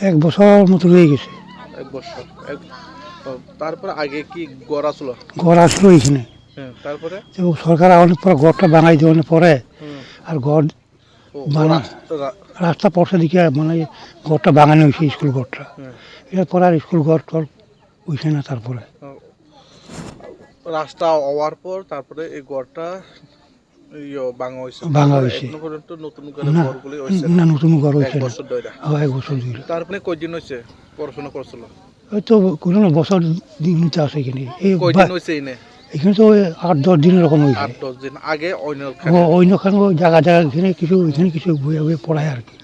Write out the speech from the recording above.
এক বছর মতো হয়ে গেছে। এক বছর এক তারপরে আগে কি গড় আসলো? ঘর আসলো এখানে হ্যাঁ তারপরে? সরকার অনেক পরে ঘরটা বাঙাই দেওয়ার পরে। আর ঘর বানা- রাস্তা- পড়ছে দিকে মানে ঘরটা বাঙানো হয়েছে স্কুল ঘরটা হ্যাঁ, এর পরে আর স্কুল ঘর টর হয়েছে না তারপরে। রাস্তা হওয়ার পর তারপরে এই গড়টা ইয়ে ভাঙা হয়েছে না নতুন ঘর হয়েছে না বছর ধরে ও, এক বছর ধরে তারপরে কয়দিন হয়েছে পড়াশোনা করছিল ওই কোনো না বছর দিন আসে এখানে এই কয়দিন হয়েছে এনে? এখানে তো আট দশ দিন এরকম হয়েছে আট দশ দিন। আগে অন্য অন্য জায়গা জায়গা এখানে কিছু এখানে কিছু বইয়ে বইয়ে পড়ায় আর কি।